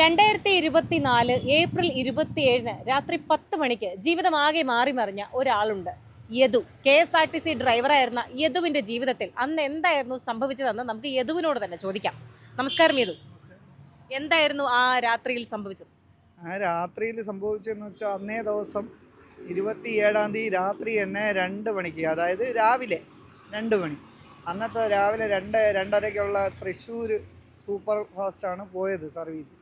രണ്ടായിരത്തി ഇരുപത്തിനാല് ഏപ്രിൽ ഇരുപത്തിയേഴിന് രാത്രി പത്ത് മണിക്ക് ജീവിതമാകെ മാറി മറിഞ്ഞ ഒരാളുണ്ട്. Yadu. K S R T C ഡ്രൈവറായിരുന്ന യദുവിന്റെ ജീവിതത്തിൽ അന്ന് എന്തായിരുന്നു സംഭവിച്ചതെന്ന് നമുക്ക് യദുവിനോട് തന്നെ ചോദിക്കാം. നമസ്കാരം യദു. എന്തായിരുന്നു ആ രാത്രിയിൽ സംഭവിച്ചത്? ആ രാത്രിയിൽ സംഭവിച്ചതെന്ന് വെച്ചാൽ അന്നേ ദിവസം ഇരുപത്തി ഏഴാം തീയതി രാത്രി തന്നെ രണ്ട് മണിക്ക് അതായത് രാവിലെ രണ്ട് മണി. അന്നത്തെ രാവിലെ രണ്ട് രണ്ടരയ്ക്കുള്ള തൃശ്ശൂർ സൂപ്പർ ഫാസ്റ്റാണ് പോയത് സർവീസ്.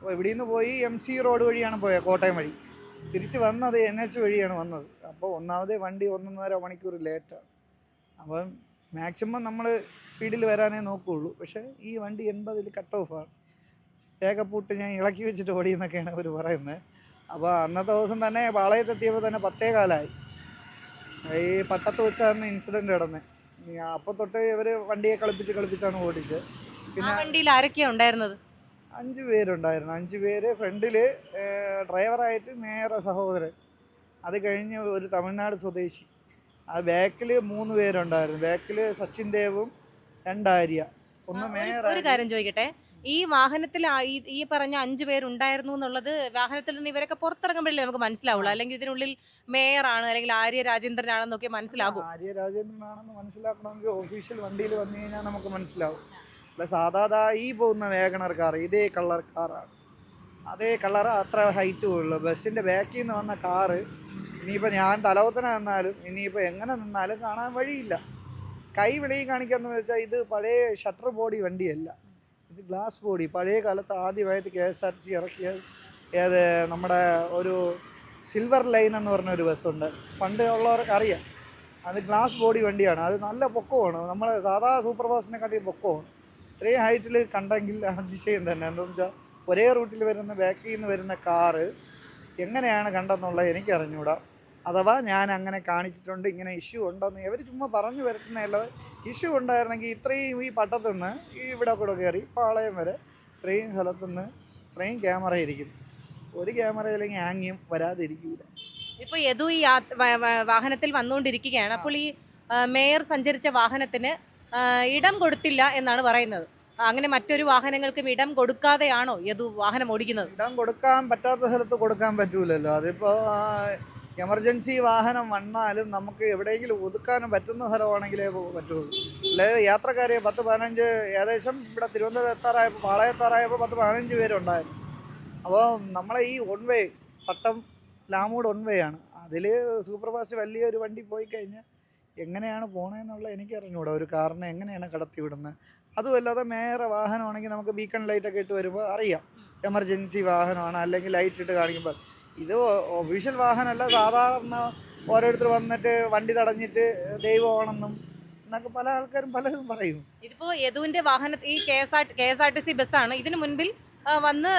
അപ്പോൾ ഇവിടെ നിന്ന് പോയി എം സി റോഡ് വഴിയാണ് പോയത് കോട്ടയം വഴി. തിരിച്ച് വന്നത് എൻ എച്ച് വഴിയാണ് വന്നത്. അപ്പോൾ ഒന്നാമതേ വണ്ടി ഒന്നൊന്നര മണിക്കൂർ ലേറ്റാണ് അപ്പം മാക്സിമം നമ്മൾ സ്പീഡിൽ വരാനേ നോക്കുകയുള്ളൂ പക്ഷേ ഈ വണ്ടി എൺപതിൽ കട്ട് ഓഫാണ് ഏകപ്പൂട്ട് ഞാൻ ഇളക്കി വെച്ചിട്ട് ഓടിയെന്നൊക്കെയാണ് അവർ പറയുന്നത് അപ്പോൾ അന്നത്തെ ദിവസം തന്നെ പാളയത്തെത്തിയപ്പോൾ തന്നെ പത്തേ കാലമായി ഈ പട്ടത്ത് വെച്ചാണ് ഇൻസിഡന്റ് നടന്നത് അപ്പോൾ തൊട്ട് ഇവർ വണ്ടിയെ കളിപ്പിച്ച് കളിപ്പിച്ചാണ് ഓടിച്ചത്. പിന്നെ വണ്ടിയിൽ ആരൊക്കെയാണ് ഉണ്ടായിരുന്നത്? അഞ്ച് പേരുണ്ടായിരുന്നു. അഞ്ച് പേര് ഫ്രണ്ടിൽ ഡ്രൈവറായിട്ട് മേയറ സഹോദരൻ. അത് കഴിഞ്ഞ് ഒരു തമിഴ്നാട് സ്വദേശി. ആ ബാക്കിൽ മൂന്ന് പേരുണ്ടായിരുന്നു. ബാക്കിൽ സച്ചിൻ ദേവും രണ്ടാര്യ ഒന്ന് മേയർ ഒരു കാര്യം ചോദിക്കട്ടെ? ഈ വാഹനത്തിൽ ഈ- ഈ പറഞ്ഞ അഞ്ചു പേരുണ്ടായിരുന്നു എന്നുള്ളത് വാഹനത്തിൽ നിന്ന് ഇവരൊക്കെ പുറത്തിറങ്ങുമ്പോഴല്ലേ നമുക്ക് മനസ്സിലാവുള്ളൂ? അല്ലെങ്കിൽ ഇതിനുള്ളിൽ മേയറാണ് അല്ലെങ്കിൽ ആര്യ രാജേന്ദ്രനാണെന്നൊക്കെ മനസ്സിലാകും. ആര്യ രാജേന്ദ്രനാണെന്ന് മനസ്സിലാക്കണമെങ്കിൽ ഓഫീഷ്യൽ വണ്ടിയിൽ വന്നു കഴിഞ്ഞാൽ നമുക്ക് മനസ്സിലാവും. അല്ല സാധാരണ ഈ പോകുന്ന വേഗണർ കാർ ഇതേ കളർ കാറാണ് അതേ കളർ അത്ര ഹൈറ്റ് ഉള്ളു. ബസ്സിന്റെ ബാക്കിൽ നിന്ന് വന്ന കാറ് ഇനിയിപ്പോൾ ഞാൻ തലവത്തന നിന്നാലും ഇനിയിപ്പോൾ എങ്ങനെ നിന്നാലും കാണാൻ വഴിയില്ല. കൈ വെളിയിൽ കാണിക്കാന്ന് വെച്ചാൽ ഇത് പഴയ ഷട്ടർ ബോഡി വണ്ടിയല്ല. ഇത് ഗ്ലാസ് ബോഡി പഴയ കാലത്ത് ആദ്യമായിട്ട് കെ എസ് ആർ സി ഇറക്കിയ ഏത് നമ്മുടെ ഒരു സിൽവർ ലൈൻ എന്ന് പറഞ്ഞ ഒരു ബസ്സുണ്ട് പണ്ട് ഉള്ളവർക്ക് അറിയാം. അത് ഗ്ലാസ് ബോഡി വണ്ടിയാണ്. അത് നല്ല പൊക്കമാണ്. നമ്മൾ സാധാ സൂപ്പർ ഫാസ്റ്റിനെക്കാട്ടി പൊക്കമാണ്. ഇത്രയും ഹൈറ്റിൽ കണ്ടെങ്കിൽ അതിശയം തന്നെ. എന്താണെന്ന് വെച്ചാൽ ഒരേ റൂട്ടിൽ വരുന്ന ബാക്കിൽ നിന്ന് വരുന്ന കാറ് എങ്ങനെയാണ് കണ്ടെന്നുള്ളത് എനിക്കറിഞ്ഞൂടാം. അഥവാ ഞാൻ അങ്ങനെ കാണിച്ചിട്ടുണ്ട് ഇങ്ങനെ ഇഷ്യൂ ഉണ്ടെന്ന് ഇവർ ചുമ്മാ പറഞ്ഞു വരുത്തുന്നതല്ലാതെ ഇഷ്യൂ ഉണ്ടായിരുന്നെങ്കിൽ ഇത്രയും ഈ പട്ടത്തുനിന്ന് ഈ ഇവിടെ കൂടെ കയറി പാളയം വരെ ഇത്രയും സ്ഥലത്തുനിന്ന് ഇത്രയും ക്യാമറ ഇരിക്കും. ഒരു ക്യാമറ അല്ലെങ്കിൽ ആംഗ്യം വരാതിരിക്കില്ല ഇപ്പോൾ യദു ഈ വാഹനത്തിൽ വന്നുകൊണ്ടിരിക്കുകയാണ്. അപ്പോൾ ഈ മേയർ സഞ്ചരിച്ച വാഹനത്തിന് ഇടം കൊടുത്തില്ല എന്നാണ് പറയുന്നത്. അങ്ങനെ മറ്റൊരു വാഹനങ്ങൾക്കും ഇടം കൊടുക്കാതെയാണോ ഏത് വാഹനം ഓടിക്കുന്നത്? ഇടം കൊടുക്കാൻ പറ്റാത്ത സ്ഥലത്ത് കൊടുക്കാൻ പറ്റൂലല്ലോ. അതിപ്പോ എമർജൻസി വാഹനം വന്നാലും നമുക്ക് എവിടെയെങ്കിലും ഒതുക്കാനും പറ്റുന്ന സ്ഥലമാണെങ്കിലേ പറ്റുള്ളൂ. അല്ലെങ്കിൽ യാത്രക്കാരെ പത്ത് പതിനഞ്ച് ഏകദേശം ഇവിടെ തിരുവനന്തപുരം എത്താറായപ്പോൾ പാളയത്താറായപ്പോൾ പത്ത് പതിനഞ്ച് പേരുണ്ടായിരുന്നു. അപ്പോൾ നമ്മളെ ഈ ഒൺ വേ പട്ടം ലാമൂട് ഒൺ വേ ആണ്. അതിൽ സൂപ്പർ ഫാസ്റ്റ് വലിയൊരു വണ്ടി പോയി കഴിഞ്ഞാൽ എങ്ങനെയാണ് പോണതെന്നുള്ളത് എനിക്ക് അറിഞ്ഞുകൂടാ ഒരു കാറിനെ എങ്ങനെയാണ് കടത്തി വിടുന്നത് അതുമല്ലാതെ മേയറെ വാഹനമാണെങ്കിൽ നമുക്ക് ബീക്കൺ ലൈറ്റ് ഒക്കെ ഇട്ട് വരുമ്പോൾ അറിയാം. എമർജൻസി വാഹനമാണ്. അല്ലെങ്കിൽ ലൈറ്റ് ഇട്ട് കാണിക്കുമ്പോൾ ഇത് ഒഫീഷ്യൽ വാഹനമല്ല. സാധാരണ ഓരോരുത്തർ വന്നിട്ട് വണ്ടി തടഞ്ഞിട്ട് ദൈവമാണെന്നും എന്നൊക്കെ പല ആൾക്കാരും പലതും പറയും. ഇതിപ്പോ യദുവിന്റെ വാഹന ഈ K S R K S R T C ബസ്സാണ്. ഇതിനു മുൻപിൽ വന്ന്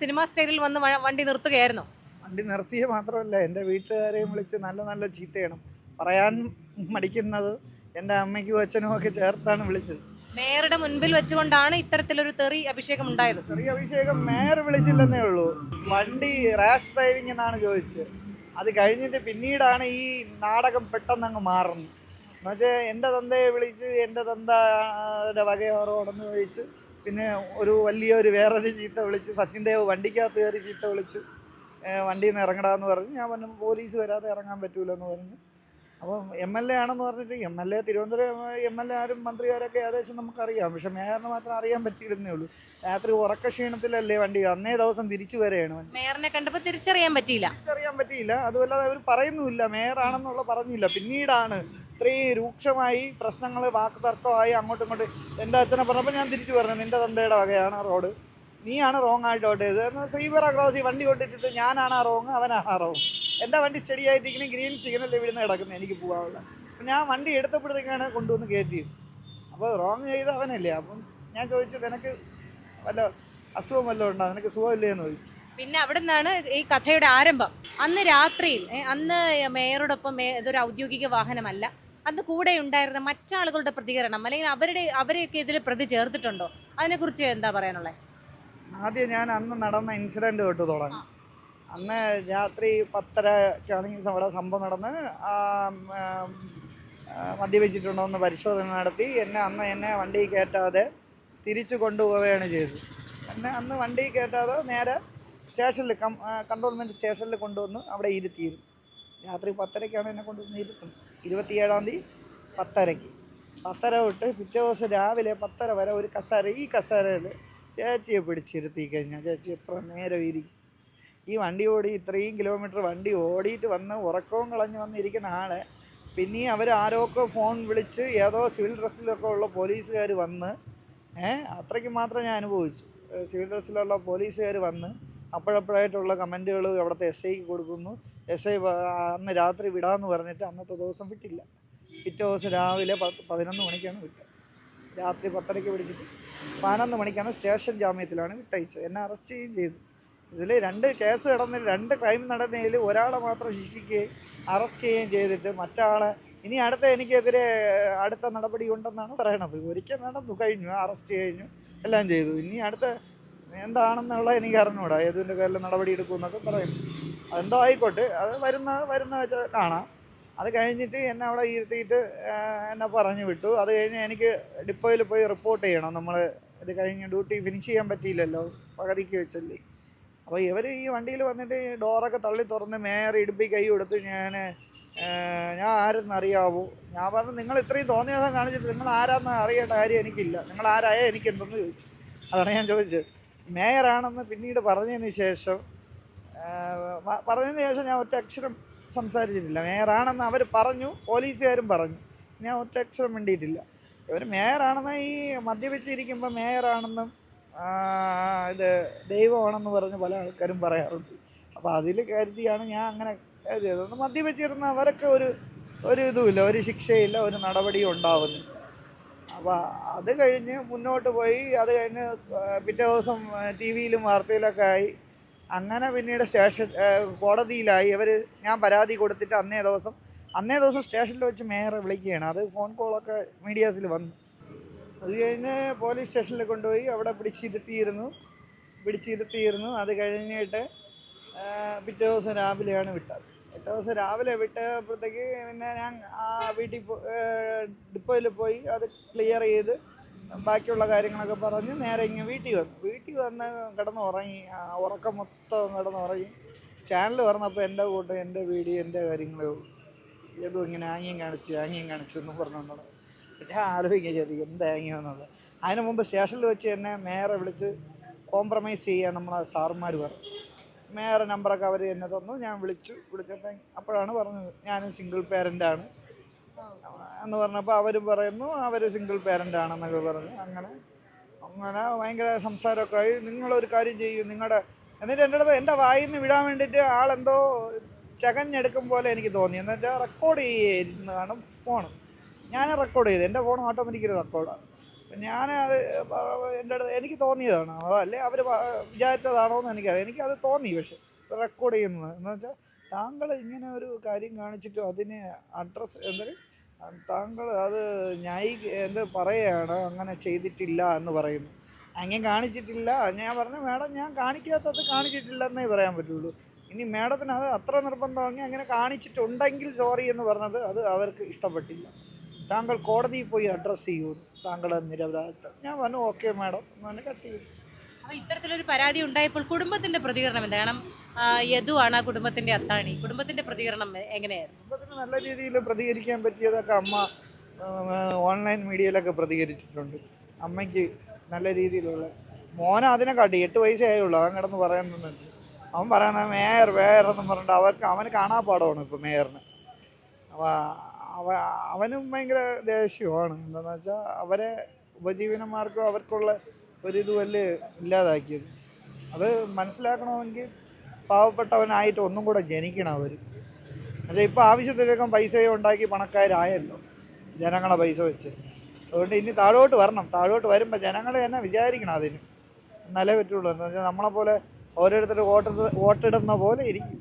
സിനിമ സ്റ്റൈലിൽ വന്ന് വണ്ടി നിർത്തുകയായിരുന്നു. വണ്ടി നിർത്തിയ മാത്രമല്ല എന്റെ വീട്ടുകാരെയും വിളിച്ച് നല്ല നല്ല ചീത്തയാണ്. പറയാൻ മടിക്കുന്നത് എന്റെ അമ്മയ്ക്കും അച്ഛനും ഒക്കെ ചേർത്താണ് വിളിച്ചത്. മേയറുടെ മുൻപിൽ വെച്ചുകൊണ്ടാണ് ഇത്തരത്തിലൊരു തെറി അഭിഷേകം ഉണ്ടായത്. തെറി അഭിഷേകം മേയർ വിളിച്ചില്ലെന്നേ ഉള്ളൂ. വണ്ടി റാഷ് ഡ്രൈവിംഗ് എന്നാണ് ചോദിച്ചത്. അത് കഴിഞ്ഞിട്ട് പിന്നീടാണ് ഈ നാടകം പെട്ടെന്ന് അങ്ങ് മാറുന്നത്. എന്നുവെച്ചാൽ എന്റെ തന്തയെ വിളിച്ച് എന്റെ തന്തയുടെ വകയോറോടെന്ന് ചോദിച്ച് പിന്നെ ഒരു വലിയൊരു വേറൊരു ചീത്ത വിളിച്ച് സച്ചിൻ ദേവ് വണ്ടിക്കകത്ത് കയറി ചീത്ത വിളിച്ച് വണ്ടിയിൽ നിന്ന് ഇറങ്ങടാന്ന് പറഞ്ഞു ഞാൻ പറഞ്ഞു പോലീസ് വരാതെ ഇറങ്ങാൻ പറ്റൂലെന്ന് പറഞ്ഞു. അപ്പം എം എൽ എ ആണെന്ന് പറഞ്ഞിട്ട് M L A Thiruvananthapuram M L A ആരും മന്ത്രിമാരൊക്കെ ഏകദേശം നമുക്കറിയാം. പക്ഷെ മേയറിന് മാത്രം അറിയാൻ പറ്റിയിരുന്നേ ഉള്ളൂ. രാത്രി ഉറക്ക ക്ഷീണത്തിലല്ലേ വണ്ടി? അന്നേ ദിവസം തിരിച്ചു വരെയാണ് മേയറിനെ കണ്ടപ്പോൾ തിരിച്ചറിയാൻ പറ്റിയില്ല. തിരിച്ചറിയാൻ പറ്റിയില്ല. അതുമല്ലാതെ അവർ പറയുന്നുമില്ല. മേയറാണെന്നുള്ള പറഞ്ഞില്ല. പിന്നീടാണ് ഇത്രയും രൂക്ഷമായി പ്രശ്നങ്ങൾ വാക്ക് തർക്കമായി അങ്ങോട്ടും ഇങ്ങോട്ടും. എന്റെ അച്ഛനെ പറഞ്ഞപ്പോൾ ഞാൻ തിരിച്ചു പറഞ്ഞു. നിന്റെ തന്തയുടെ വകയാണ് റോഡ്. നീയാണ് റോങ് ആയിട്ട് ഓട്ടേത് സൈബർ സീബറ ക്രോസി വണ്ടി കൊണ്ടിട്ടിട്ട് ഞാനാണ് ആ റോങ് അവനാണ് ആ റോങ് എന്റെ വണ്ടി സ്റ്റഡി ആയിട്ടിങ്ങനെ ഗ്രീൻ സിഗ്നൽ ഇവിടുന്ന് കിടക്കുന്നത് എനിക്ക് പോകാനുള്ള അപ്പം ഞാൻ വണ്ടി എടുത്തപ്പോഴത്തേക്കാണ് കൊണ്ടുവന്ന് കയറ്റിയത് അപ്പോൾ റോങ് ചെയ്ത അവനല്ലേ. അപ്പം ഞാൻ ചോദിച്ചു നിനക്ക് വല്ല അസുഖം വല്ലതും ഉണ്ടോ? നിനക്ക് സുഖമില്ലേ എന്ന് ചോദിച്ചു. പിന്നെ അവിടെ നിന്നാണ് ഈ കഥയുടെ ആരംഭം. അന്ന് രാത്രിയിൽ അന്ന് മേയറോടൊപ്പം ഇതൊരു ഔദ്യോഗിക വാഹനമല്ല. അന്ന് കൂടെ ഉണ്ടായിരുന്ന മറ്റാളുകളുടെ പ്രതികരണം അല്ലെങ്കിൽ അവരുടെ അവരെയൊക്കെ ഇതിൽ പ്രതി ചേർത്തിട്ടുണ്ടോ? അതിനെക്കുറിച്ച് എന്താ പറയാനുള്ളത് ആദ്യം ഞാൻ അന്ന് നടന്ന ഇൻസിഡന്റ് തൊട്ട് തുടങ്ങി. അന്ന് രാത്രി പത്തരക്കാണ് ഈ അവിടെ സംഭവം നടന്ന് മദ്യപിച്ചിട്ടുണ്ടോ എന്ന് പരിശോധന നടത്തി. എന്നെ അന്ന് എന്നെ വണ്ടി കയറ്റാതെ തിരിച്ചു കൊണ്ടുപോവുകയാണ് ചെയ്തത്. എന്നെ അന്ന് വണ്ടി കയറ്റാതെ നേരെ സ്റ്റേഷനിൽ കം കൺട്രോൾമെന്റ് സ്റ്റേഷനിൽ കൊണ്ടുവന്ന് അവിടെ ഇരുത്തിയിരുന്നു. രാത്രി പത്തരയ്ക്കാണ് എന്നെ കൊണ്ടുവന്ന് ഇരുത്തുന്നത്. ഇരുപത്തിയേഴാം തീയതി പത്തരയ്ക്ക്. പത്തര തൊട്ട് പിറ്റേ ദിവസം രാവിലെ പത്തര വരെ ഒരു കസേര ഈ കസേരയിൽ ചേച്ചിയെ പിടിച്ചിരുത്തി കഴിഞ്ഞാൽ ചേച്ചി എത്ര നേരം ഇരിക്കും. ഈ വണ്ടി ഓടി ഇത്രയും കിലോമീറ്റർ വണ്ടി ഓടിയിട്ട് വന്ന് ഉറക്കവും കളഞ്ഞ് വന്നിരിക്കുന്ന ആളെ. പിന്നെ അവർ ആരോക്കെ ഫോൺ വിളിച്ച് ഏതോ സിവിൽ ഡ്രസ്സിലൊക്കെ ഉള്ള പോലീസുകാർ വന്ന് ഏഹ് അത്രയ്ക്ക് മാത്രം ഞാൻ അനുഭവിച്ചു. സിവിൽ ഡ്രസ്സിലുള്ള പോലീസുകാർ വന്ന് അപ്പോഴപ്പോഴായിട്ടുള്ള കമന്റുകൾ അവിടുത്തെ എസ് ഐക്ക് കൊടുക്കുന്നു. എസ് ഐ അന്ന് രാത്രി വിടാമെന്ന് പറഞ്ഞിട്ട് അന്നത്തെ ദിവസം വിട്ടില്ല. പിറ്റേ ദിവസം രാവിലെ പത്ത് പതിനൊന്ന് മണിക്കാണ് വിട്ടത്. രാത്രി പത്തരയ്ക്ക് പിടിച്ചിട്ട് പതിനൊന്ന് മണിക്കാണ് സ്റ്റേഷൻ ജാമ്യത്തിലാണ് വിട്ടയച്ചത്. എന്നെ അറസ്റ്റ് ചെയ്യുകയും ചെയ്തു. ഇതിൽ രണ്ട് കേസ് കിടന്നിൽ രണ്ട് ക്രൈം നടന്നതിൽ ഒരാളെ മാത്രം ശിക്ഷിക്കുകയും അറസ്റ്റ് ചെയ്യുകയും ചെയ്തിട്ട് മറ്റാളെ ഇനി അടുത്ത എനിക്കെതിരെ അടുത്ത നടപടി ഉണ്ടെന്നാണ് പറയണത്. ഒരിക്കൽ നടന്നു കഴിഞ്ഞു അറസ്റ്റ് കഴിഞ്ഞു എല്ലാം ചെയ്തു. ഇനി അടുത്ത എന്താണെന്നുള്ള എനിക്ക് അറിഞ്ഞൂടാ. ഏതുവിന്റെ പേരിൽ നടപടി എടുക്കുമെന്നൊക്കെ പറയുന്നു. അതെന്തോ ആയിക്കോട്ടെ. അത് വരുന്ന വരുന്ന വെച്ചാൽ കാണാം. അത് കഴിഞ്ഞിട്ട് എന്നെ അവിടെ ഇരുത്തിയിട്ട് എന്നെ പറഞ്ഞു വിട്ടു. അത് കഴിഞ്ഞ് എനിക്ക് ഡിപ്പോയിൽ പോയി റിപ്പോർട്ട് ചെയ്യണം. നമ്മൾ ഇത് കഴിഞ്ഞ് ഡ്യൂട്ടി ഫിനിഷ് ചെയ്യാൻ പറ്റിയില്ലല്ലോ. പകുതിക്ക് വെച്ചല്ലേ. അപ്പോൾ ഇവർ ഈ വണ്ടിയിൽ വന്നിട്ട് ഡോറൊക്കെ തള്ളി തുറന്ന് മേയർ ഇടുപ്പി കൈ കൊടുത്ത് ഞാൻ ഞാൻ ആരെന്ന് അറിയാവൂ? ഞാൻ പറഞ്ഞു നിങ്ങൾ ഇത്രയും തോന്നിയസം കാണിച്ചിട്ട് നിങ്ങൾ ആരാന്ന് അറിയേണ്ട കാര്യം എനിക്കില്ല. നിങ്ങൾ ആരായ എനിക്ക് എന്തെന്ന് ചോദിച്ചു. അതാണ് ഞാൻ ചോദിച്ചത്. മേയറാണെന്ന് പിന്നീട് പറഞ്ഞതിന് ശേഷം പറഞ്ഞതിന് ശേഷം ഞാൻ ഒറ്റ അക്ഷരം സംസാരിച്ചിട്ടില്ല. മേയറാണെന്ന് അവർ പറഞ്ഞു പോലീസുകാരും പറഞ്ഞു. ഞാൻ ഒറ്റ അക്ഷരം വേണ്ടിയിട്ടില്ല ഇവർ മേയറാണെന്ന് ഈ മദ്യപിച്ചിരിക്കുമ്പോൾ മേയറാണെന്നും ഇത് ദൈവമാണെന്ന് പറഞ്ഞ് പല ആൾക്കാരും പറയാറുണ്ട്. അപ്പോൾ അതിൽ കരുതിയാണ് ഞാൻ അങ്ങനെ കരുതിയത് ഒന്ന് മദ്യപിച്ചിരുന്ന അവരൊക്കെ ഒരു ഒരു ഇതുമില്ല ഒരു ശിക്ഷയില്ല ഒരു നടപടിയും ഉണ്ടാവുന്നില്ല അപ്പോൾ അത് കഴിഞ്ഞ് മുന്നോട്ട് പോയി. അത് കഴിഞ്ഞ് പിറ്റേ ദിവസം ടി വിയിലും വാർത്തയിലൊക്കെ ആയി. അങ്ങനെ പിന്നീട് സ്റ്റേഷൻ കോടതിയിലായി. ഇവർ ഞാൻ പരാതി കൊടുത്തിട്ട് അന്നേ ദിവസം അന്നേ ദിവസം സ്റ്റേഷനിൽ വെച്ച് മേയറെ വിളിക്കുകയാണ്. അത് ഫോൺ കോളൊക്കെ മീഡിയാസിൽ വന്നു. അത് കഴിഞ്ഞ് പോലീസ് സ്റ്റേഷനിൽ കൊണ്ടുപോയി അവിടെ പിടിച്ചിരുത്തിയിരുന്നു. പിടിച്ചിരുത്തിയിരുന്നു. അത് കഴിഞ്ഞിട്ട് പിറ്റേ ദിവസം രാവിലെയാണ് വിട്ടത്. പിറ്റേ ദിവസം രാവിലെ വിട്ടപ്പോഴത്തേക്ക് പിന്നെ ഞാൻ ആ വീട്ടിൽ ഡിപ്പോയിൽ പോയി അത് ക്ലിയർ ചെയ്ത് ബാക്കിയുള്ള കാര്യങ്ങളൊക്കെ പറഞ്ഞ് നേരെ ഇങ്ങ് വീട്ടിൽ വന്നു. വീട്ടിൽ വന്ന് കിടന്ന് ഉറങ്ങി ആ ഉറക്കം മൊത്തം കിടന്ന് ഉറങ്ങി ചാനൽ പറഞ്ഞപ്പോൾ എന്റെ കൂട്ടം എന്റെ വീഡിയോ എന്റെ കാര്യങ്ങൾ ഏതും ഇങ്ങനെ ആംഗ്യം കാണിച്ചു ആംഗ്യം കാണിച്ചു എന്ന് പറഞ്ഞുകൊണ്ടാണ്. ഞാൻ ആലോചിക്കുക ചെയ്തു എന്തായിരുന്നുള്ളത് അതിന് മുമ്പ് സ്റ്റേഷനിൽ വെച്ച് തന്നെ മേയറെ വിളിച്ച് കോംപ്രമൈസ് ചെയ്യാൻ നമ്മളെ സാറുമാർ പറഞ്ഞു. മേയറെ നമ്പറൊക്കെ അവർ എന്നെ തന്നു. ഞാൻ വിളിച്ചു. വിളിച്ചപ്പോൾ അപ്പോഴാണ് പറഞ്ഞത് ഞാനും സിംഗിൾ പേരന്റാണ് എന്ന് പറഞ്ഞപ്പോൾ അവർ പറയുന്നു അവർ സിംഗിൾ പേരന്റ് ആണെന്നൊക്കെ പറഞ്ഞു. അങ്ങനെ അങ്ങനെ ഭയങ്കര സംസാരമൊക്കെ ആയി. നിങ്ങളൊരു കാര്യം ചെയ്യൂ. നിങ്ങളുടെ എന്നിട്ട് എന്റെ അടുത്ത് എന്റെ വായിൽ നിന്ന് വിടാൻ വേണ്ടിയിട്ട് ആളെന്തോ ചകഞ്ഞെടുക്കും പോലെ എനിക്ക് തോന്നി. എന്നുവെച്ചാൽ റെക്കോർഡ് ചെയ്യുന്നതാണ് ഫോൺ ഞാൻ റെക്കോർഡ് ചെയ്തു എന്റെ ഫോൺ ഓട്ടോമാറ്റിക്കലി റെക്കോർഡാണ് ഞാൻ അത് എന്റെ അടുത്ത് എനിക്ക് തോന്നിയതാണ്. അതല്ലേ അവർ വിചാരിച്ചതാണോ എന്ന് എനിക്കറിയാം. എനിക്കത് തോന്നി പക്ഷേ റെക്കോർഡ് ചെയ്യുന്നത്. എന്ന് വെച്ചാൽ താങ്കൾ ഇങ്ങനെ ഒരു കാര്യം കാണിച്ചിട്ട് അതിനെ അഡ്രസ്സ് എന്തൊരു താങ്കൾ അത് ന്യായി എന്ത് പറയുകയാണ് അങ്ങനെ ചെയ്തിട്ടില്ല എന്ന് പറയുന്നു. അങ്ങനെ കാണിച്ചിട്ടില്ല. ഞാൻ പറഞ്ഞു മാഡം ഞാൻ കാണിക്കാത്തത് കാണിച്ചിട്ടില്ല എന്നേ പറയാൻ പറ്റുള്ളൂ. ഇനി മാഡത്തിന് അത് അത്ര നിർബന്ധമാണെങ്കിൽ അങ്ങനെ കാണിച്ചിട്ടുണ്ടെങ്കിൽ സോറി എന്ന് പറഞ്ഞത് അത് അവർക്ക് ഇഷ്ടപ്പെട്ടില്ല. താങ്കൾ കോടതിയിൽ പോയി അഡ്രസ്സ് ചെയ്യൂ. താങ്കളുടെ നിരപരാധിത്വം ഞാൻ പറഞ്ഞു ഓക്കെ മാഡം എന്ന് കട്ടി കട്ട് ചെയ്തു. അപ്പൊ ഇത്തരത്തിലൊരു പരാതി ഉണ്ടായപ്പോൾ കുടുംബത്തിന്റെ പ്രതികരണം എന്താ കാരണം യദുവാണ് ആ കുടുംബത്തിന്റെ അത്താണി. കുടുംബത്തിന്റെ പ്രതികരണം എങ്ങനെയായിരുന്നു? കുടുംബത്തിന് നല്ല രീതിയിൽ പ്രതികരിക്കാൻ പറ്റിയതൊക്കെ അമ്മ ഓൺലൈൻ മീഡിയയിലൊക്കെ പ്രതികരിച്ചിട്ടുണ്ട്. അമ്മയ്ക്ക് നല്ല രീതിയിലുള്ള മോൻ അതിനെ കാട്ടി എട്ട് വയസ്സേ ആയുള്ളൂ. അവൻ കിടന്ന് പറയുന്നത് വെച്ച്. അവൻ പറയുന്നത് മേയർ മേയർ എന്നും പറഞ്ഞിട്ട് അവർക്ക് അവന് കാണാപ്പാടമാണ് ഇപ്പോൾ മേയറിന്. അവ അവ അവനും ഭയങ്കര ദേഷ്യമാണ് എന്താണെന്ന് വെച്ചാൽ അവരെ ഉപജീവനമാർഗം അവർക്കുള്ള ഒരിത് വലിയ ഇല്ലാതാക്കിയത്. അത് മനസ്സിലാക്കണമെങ്കിൽ പാവപ്പെട്ടവനായിട്ട് ഒന്നും കൂടെ ജനിക്കണം അവർ എന്നുവെച്ചാൽ ഇപ്പോൾ ആവശ്യത്തിലേക്കും പൈസയും ഉണ്ടാക്കി പണക്കാരായല്ലോ ജനങ്ങളെ പൈസ വെച്ച്. അതുകൊണ്ട് ഇനി താഴോട്ട് വരണം. താഴോട്ട് വരുമ്പോൾ ജനങ്ങൾ തന്നെ വിചാരിക്കണം അതിന്. എന്നാലേ പറ്റുള്ളൂ. എന്ന് വെച്ചാൽ നമ്മളെപ്പോലെ ഓരോരുത്തർ വോട്ട് വോട്ടിടുന്ന പോലെ ഇരിക്കും.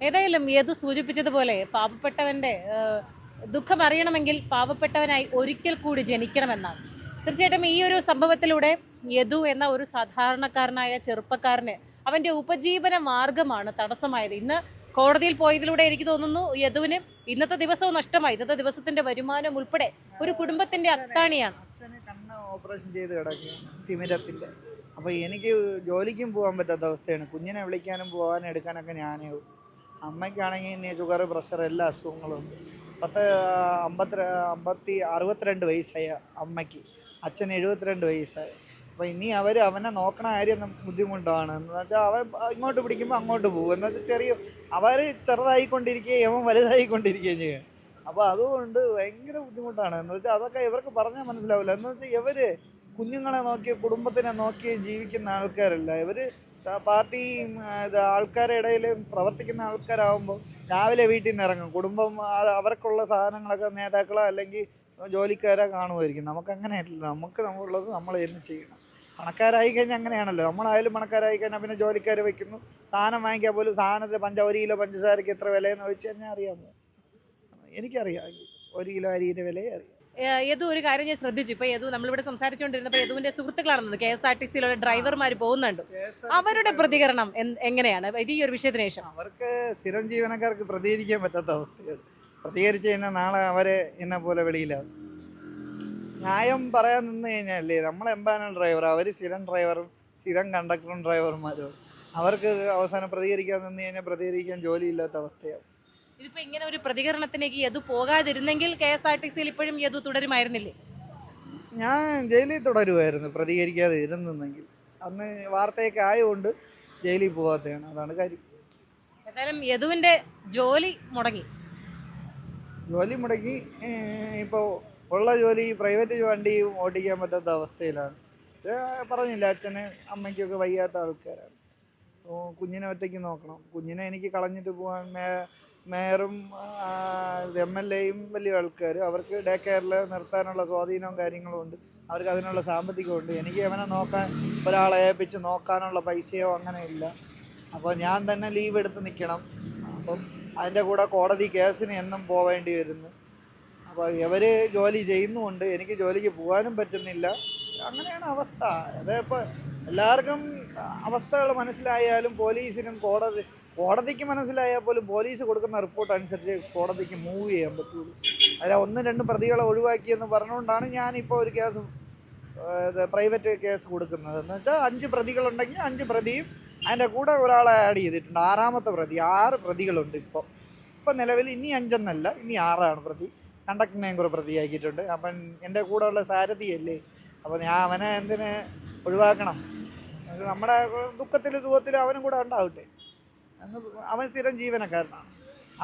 ഏതായാലും ഏത് സൂചിപ്പിച്ചതുപോലെ പാവപ്പെട്ടവന്റെ ആ, ദുഃഖം അറിയണമെങ്കിൽ പാവപ്പെട്ടവനായി ഒരിക്കൽ കൂടി ജനിക്കണമെന്നാണ്. തീർച്ചയായിട്ടും ഈ ഒരു സംഭവത്തിലൂടെ യദു എന്ന ഒരു സാധാരണക്കാരനായ ചെറുപ്പക്കാരന് അവന്റെ ഉപജീവന മാർഗമാണ് തടസ്സമായത്. ഇന്ന് കോടതിയിൽ പോയതിലൂടെ എനിക്ക് തോന്നുന്നു യദുവിന് ഇന്നത്തെ ദിവസവും നഷ്ടമായി. ഇന്നത്തെ ദിവസത്തിന്റെ വരുമാനം ഉൾപ്പെടെ ഒരു കുടുംബത്തിന്റെ അത്താണിയാണ്. ഓപ്പറേഷൻ ചെയ്ത് അപ്പോൾ എനിക്ക് ജോലിക്കും പോകാൻ പറ്റാത്ത അവസ്ഥയാണ്. കുഞ്ഞിനെ വിളിക്കാനും പോകാനും എടുക്കാനൊക്കെ ഞാനേ അമ്മയ്ക്കാണെങ്കിൽ ഷുഗർ പ്രഷർ എല്ലാ അസുഖങ്ങളും ഉണ്ട്. പത്ത് അമ്പത്തി അമ്പത്തി അറുപത്തിരണ്ട് വയസ്സായ അമ്മയ്ക്ക്. അച്ഛൻ എഴുപത്തിരണ്ട് വയസ്സായി. അപ്പോൾ ഇനി അവർ അവനെ നോക്കണ കാര്യം നമുക്ക് ബുദ്ധിമുട്ടാണ്. എന്ന് വെച്ചാൽ അവൻ ഇങ്ങോട്ട് പിടിക്കുമ്പോൾ അങ്ങോട്ട് പോകും. എന്ന് വെച്ചാൽ ചെറിയ അവർ ചെറുതായിക്കൊണ്ടിരിക്കുകയും അവൻ വലുതായിക്കൊണ്ടിരിക്കുകയും ചെയ്യും. അപ്പോൾ അതുകൊണ്ട് ഭയങ്കര ബുദ്ധിമുട്ടാണ്. എന്ന് വെച്ചാൽ അതൊക്കെ ഇവർക്ക് പറഞ്ഞാൽ മനസ്സിലാവില്ല. എന്ന് വെച്ചാൽ ഇവർ കുഞ്ഞുങ്ങളെ നോക്കി കുടുംബത്തിനെ നോക്കി ജീവിക്കുന്ന ആൾക്കാരല്ല. ഇവർ പാർട്ടി ആൾക്കാരുടെ ഇടയിൽ പ്രവർത്തിക്കുന്ന ആൾക്കാരാകുമ്പോൾ രാവിലെ വീട്ടിൽ നിന്ന് ഇറങ്ങും. കുടുംബം അവർക്കുള്ള സാധനങ്ങളൊക്കെ നേതാക്കളോ അല്ലെങ്കിൽ ജോലിക്കാരെ കാണുമായിരിക്കും. നമുക്ക് അങ്ങനെയല്ല. നമുക്ക് നമ്മളുള്ളത് നമ്മൾ തന്നെ ചെയ്യണം. പണക്കാരായി കഴിഞ്ഞാൽ അങ്ങനെയാണല്ലോ. നമ്മളായാലും പണക്കാരായി കഴിഞ്ഞാൽ പിന്നെ ജോലിക്കാർ വെക്കുന്നു സാധനം വാങ്ങിക്കാൻ പോലും സാധനത്തിന് പഞ്ച ഒരു കിലോ പഞ്ചസാരക്ക് എത്ര വിലയെന്ന് ചോദിച്ചു കഴിഞ്ഞാൽ അറിയാമോ? എനിക്കറിയാം. ഒരു കിലോ അരിയുടെ വിലയെ അറിയാം. യദു ഒരു കാര്യം ഞാൻ ശ്രദ്ധിച്ചു. ഇപ്പൊ യദു നമ്മളിവിടെ സംസാരിച്ചുകൊണ്ടിരുന്നപ്പോൾ യദുവിന്റെ സുഹൃത്തുക്കളാണെന്ന് കെ എസ് ആർ ടി സിയിലുള്ള ഡ്രൈവർമാർ പോകുന്നുണ്ട്. അവരുടെ പ്രതികരണം എങ്ങനെയാണ്? ഈ ഒരു വിഷയത്തിന് ശേഷം. അവർക്ക് സ്ഥിരം ജീവനക്കാർക്ക് പ്രതികരിക്കാൻ പറ്റാത്ത അവസ്ഥയാണ്. പ്രതികരിച്ച് കഴിഞ്ഞാൽ നാളെ അവരെ എന്നെ പോലെ വെളിയിലാവും. ന്യായം പറയാൻ നിന്ന് കഴിഞ്ഞാലേ നമ്മളെ എംബാനൽ ഡ്രൈവർ അവർ സ്ഥിരം ഡ്രൈവറും സ്ഥിരം കണ്ടക്ടറും ഡ്രൈവർമാരും. അവർക്ക് അവസാനം പ്രതികരിക്കാൻ നിന്ന് കഴിഞ്ഞാൽ പ്രതികരിക്കാൻ ജോലിയില്ലാത്ത അവസ്ഥയാവും. ഇതിപ്പോ ഇങ്ങനെ ഒരു പ്രതികരണത്തിലേക്ക് യദു പോകാതിരുന്നെങ്കിൽ കെ എസ് ആർ ടി സിയിൽ ഇപ്പോഴും യദു തുടരുമായിരുന്നില്ലേ? ഞാൻ ജയിലിൽ തുടരുമായിരുന്നു പ്രതികരിക്കാതെ ഇരുന്നെങ്കിൽ അന്ന് വാർത്തയൊക്കെ ആയതുകൊണ്ട് ജയിലിൽ പോകാത്തതാണ് അതാണ് കാര്യം. എന്തായാലും യദുവിന്റെ ജോലി മുടങ്ങി. ജോലി മുടങ്ങി ഇപ്പോൾ ഉള്ള ജോലി പ്രൈവറ്റ് വണ്ടി ഓടിക്കാൻ പറ്റാത്ത അവസ്ഥയിലാണ്. പറഞ്ഞില്ല അച്ഛന് അമ്മയ്ക്കൊക്കെ വയ്യാത്ത ആൾക്കാരാണ്. കുഞ്ഞിനെ ഒറ്റയ്ക്ക് നോക്കണം. കുഞ്ഞിനെ എനിക്ക് കളഞ്ഞിട്ട് പോകാൻ മേയറും എം എൽ എയും വലിയ ആൾക്കാർ അവർക്ക് ഡേ കെയറിൽ നിർത്താനുള്ള സ്വാധീനവും കാര്യങ്ങളും ഉണ്ട്. അവർക്ക് അതിനുള്ള സാമ്പത്തികമുണ്ട് എനിക്ക് അവനെ നോക്കാൻ ഒരാളെ ഏൽപ്പിച്ച് നോക്കാനുള്ള പൈസയോ അങ്ങനെ ഇല്ല. അപ്പോൾ ഞാൻ തന്നെ ലീവ് എടുത്ത് നിൽക്കണം. അപ്പം അതിന്റെ കൂടെ കോടതി കേസിന് എന്നും പോവേണ്ടി വരുന്നു. അപ്പോൾ ഇവർ ജോലി ചെയ്യുന്നുമുണ്ട്. എനിക്ക് ജോലിക്ക് പോകാനും പറ്റുന്നില്ല. അങ്ങനെയാണ് അവസ്ഥ. അതിപ്പോൾ എല്ലാവർക്കും അവസ്ഥകൾ മനസ്സിലായാലും പോലീസിനും കോടതി കോടതിക്ക് മനസ്സിലായാൽ പോലും പോലീസ് കൊടുക്കുന്ന റിപ്പോർട്ട് അനുസരിച്ച് കോടതിക്ക് മൂവ് ചെയ്യാൻ പറ്റുള്ളൂ. അതിൽ ഒന്നും രണ്ടും പ്രതികളെ ഒഴിവാക്കിയെന്ന് പറഞ്ഞുകൊണ്ടാണ് ഞാനിപ്പോൾ ഒരു കേസ് പ്രൈവറ്റ് കേസ് കൊടുക്കുന്നത്. എന്ന് വെച്ചാൽ അഞ്ച് പ്രതികളുണ്ടെങ്കിൽ അഞ്ച് പ്രതിയും അതിന്റെ കൂടെ ഒരാളെ ആഡ് ചെയ്തിട്ടുണ്ട്. ആറാമത്തെ പ്രതി ആറ് പ്രതികളുണ്ട് ഇപ്പോൾ. ഇപ്പം നിലവിൽ ഇനി അഞ്ചെന്നല്ല ഇനി ആറാണ് പ്രതി. കണ്ടക്ടറിനെയും കൂടെ പ്രതിയാക്കിയിട്ടുണ്ട്. അപ്പം എന്റെ കൂടെ ഉള്ള സാരഥിയല്ലേ അപ്പം ഞാൻ അവനെ എന്തിനെ ഒഴിവാക്കണം? നമ്മുടെ ദുഃഖത്തിലും ദുഃഖത്തിൽ അവനും കൂടെ ഉണ്ടാവട്ടെ. എന്ന് അവൻ സ്ഥിരം ജീവനക്കാരനാണ്.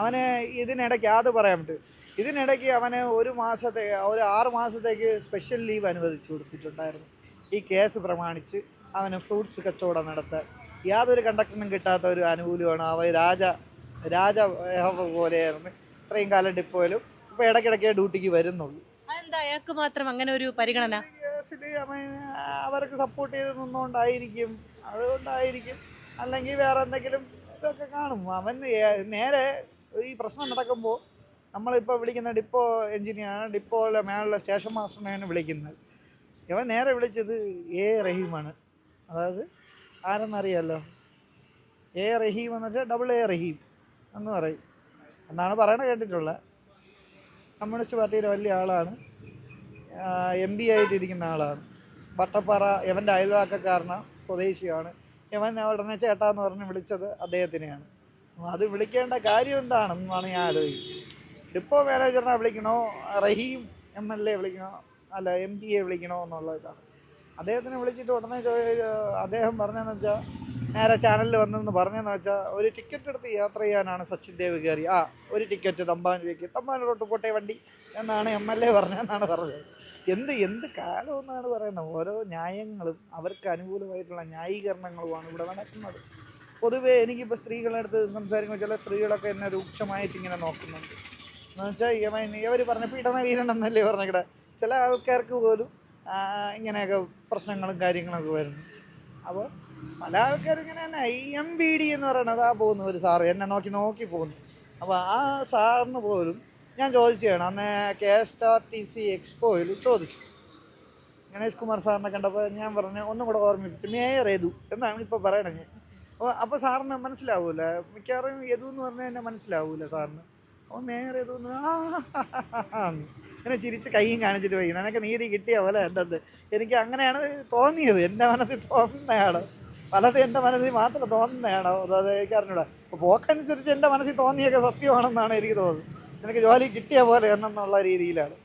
അവന് ഇതിനിടയ്ക്ക് അത് പറയാൻ പറ്റും. ഇതിനിടയ്ക്ക് അവന് ഒരു മാസത്തെ ഒരു ആറ് മാസത്തേക്ക് സ്പെഷ്യൽ ലീവ് അനുവദിച്ചു കൊടുത്തിട്ടുണ്ടായിരുന്നു. ഈ കേസ് പ്രമാണിച്ച് അവന് ഫ്രൂട്ട്സ് കച്ചവടം നടത്താൻ യാതൊരു കണ്ടക്ടറിനും കിട്ടാത്ത ഒരു അനുകൂലമാണ് അവൻ രാജ രാജ പോലെയായിരുന്നു. ഇത്രയും കാലം ഡിപ്പോയിലും ഇപ്പം ഇടയ്ക്കിടയ്ക്ക് ഡ്യൂട്ടിക്ക് വരുന്നുള്ളൂ. അതെന്താ? അയാൾക്ക് മാത്രം അങ്ങനെ ഒരു പരിഗണന? കേസിൽ അവർക്ക് സപ്പോർട്ട് ചെയ്ത് നിന്നുകൊണ്ടായിരിക്കും അതുകൊണ്ടായിരിക്കും. അല്ലെങ്കിൽ വേറെ എന്തെങ്കിലും ഇതൊക്കെ കാണും. അവൻ നേരെ ഈ പ്രശ്നം നടക്കുമ്പോൾ നമ്മളിപ്പോൾ വിളിക്കുന്ന ഡിപ്പോ എഞ്ചിനീയറാണ് ഡിപ്പോയിലെ മേളിലെ സ്റ്റേഷൻ മാസ്റ്ററിനെയാണ് വിളിക്കുന്നത്. ഇവൻ നേരെ വിളിച്ചത് എ റഹീമാണ്. അതായത് ആരെന്നറിയാലോ? എ റഹീം എന്ന് വെച്ചാൽ ഡബിൾ എ റഹീം എന്ന് പറയും. എന്നാണ് പറയണ കേട്ടിട്ടുള്ളത് കമ്മ്യൂണിസ്റ്റ് പാർട്ടിയിലെ വലിയ ആളാണ്. എം പി ആയിട്ടിരിക്കുന്ന ആളാണ്. വട്ടപ്പാറ ഇവന്റെ അയൽവാക്കക്കാരനാണ് സ്വദേശിയാണ്. ഇവൻ ഉടനെ ചേട്ടാന്ന് പറഞ്ഞ് വിളിച്ചത് അദ്ദേഹത്തിനെയാണ്. അത് വിളിക്കേണ്ട കാര്യം എന്താണെന്നാണ് ഞാൻ ആലോചിക്കുന്നത്. ഡിപ്പോ മാനേജറിനെ വിളിക്കണോ റഹീം എം എൽ എ വിളിക്കണോ അല്ല എം പി എ വിളിക്കണോ എന്നുള്ള ഇതാണ്. അദ്ദേഹത്തിനെ വിളിച്ചിട്ട് ഉടനെ അദ്ദേഹം പറഞ്ഞതെന്ന് വെച്ചാൽ നേരെ ചാനലിൽ വന്നെന്ന് പറഞ്ഞതെന്ന് വെച്ചാൽ ഒരു ടിക്കറ്റ് എടുത്ത് യാത്ര ചെയ്യാനാണ് സച്ചിൻ ദേവ് കയറി. ആ ഒരു ടിക്കറ്റ് തമ്പാനൂരേക്ക് തമ്പാനൂരോട്ട് പോട്ടെ വണ്ടി എന്നാണ് എം എൽ എ പറഞ്ഞതെന്നാണ് പറഞ്ഞത്. എന്ത് എന്ത് കാലം എന്നാണ് പറയുന്നത് ഓരോ ന്യായങ്ങളും അവർക്ക് അനുകൂലമായിട്ടുള്ള ന്യായീകരണങ്ങളുമാണ് ഇവിടെ നടക്കുന്നത്. പൊതുവേ എനിക്കിപ്പോൾ സ്ത്രീകളുടെ അടുത്ത് സംസാരിക്കുമ്പോൾ ചില സ്ത്രീകളൊക്കെ എന്നെ രൂക്ഷമായിട്ട് ഇങ്ങനെ നോക്കുന്നുണ്ട്. എന്ന് വെച്ചാൽ ഇവർ പറഞ്ഞ പീഡന എന്നല്ലേ പറഞ്ഞിവിടെ ചില ആൾക്കാർക്ക് പോലും ഇങ്ങനെയൊക്കെ പ്രശ്നങ്ങളും കാര്യങ്ങളൊക്കെ വരുന്നു. അപ്പോൾ പല ആൾക്കാരും ഇങ്ങനെ തന്നെ ഐ എം ബി ഡി എന്ന് പറയുന്നത് ആ പോകുന്നു ഒരു സാറ് എന്നെ നോക്കി നോക്കി പോകുന്നു. അപ്പോൾ ആ സാറിന് പോലും ഞാൻ ചോദിച്ചതാണ് അന്ന് K S R T C എക്സ്പോയിൽ ചോദിച്ചു. ഗണേഷ് കുമാർ സാറിനെ കണ്ടപ്പോൾ ഞാൻ പറഞ്ഞു ഒന്നും കൂടെ ഓർമ്മിപ്പിച്ചു മേയർ ഏതു എന്നാണ് ഇപ്പോൾ പറയണത്. അപ്പോൾ അപ്പോൾ സാറിന് മനസ്സിലാവൂല. മിക്കവാറും ഏതു എന്ന് പറഞ്ഞാൽ എന്നെ മനസ്സിലാവൂല സാറിന്. അപ്പോൾ മേയർ ഏതു ആ ഇങ്ങനെ ചിരിച്ച് കൈയും കാണിച്ചിട്ട് പോയി. എനിക്ക് നീതി കിട്ടിയ പോലെ എന്റെ എനിക്ക് അങ്ങനെയാണ് തോന്നിയത്. എന്റെ മനസ്സിൽ തോന്നുന്നതാണ് പലത് എന്റെ മനസ്സിൽ മാത്രം തോന്നുന്നതാണോ അതായത് എനിക്ക് അറിഞ്ഞൂടാ അപ്പോൾ പോക്കനുസരിച്ച് എന്റെ മനസ്സിൽ തോന്നിയൊക്കെ സത്യമാണെന്നാണ് എനിക്ക് തോന്നുന്നത്. എനിക്ക് ജോലി കിട്ടിയ പോലെ എന്നുള്ള രീതിയിലാണ്.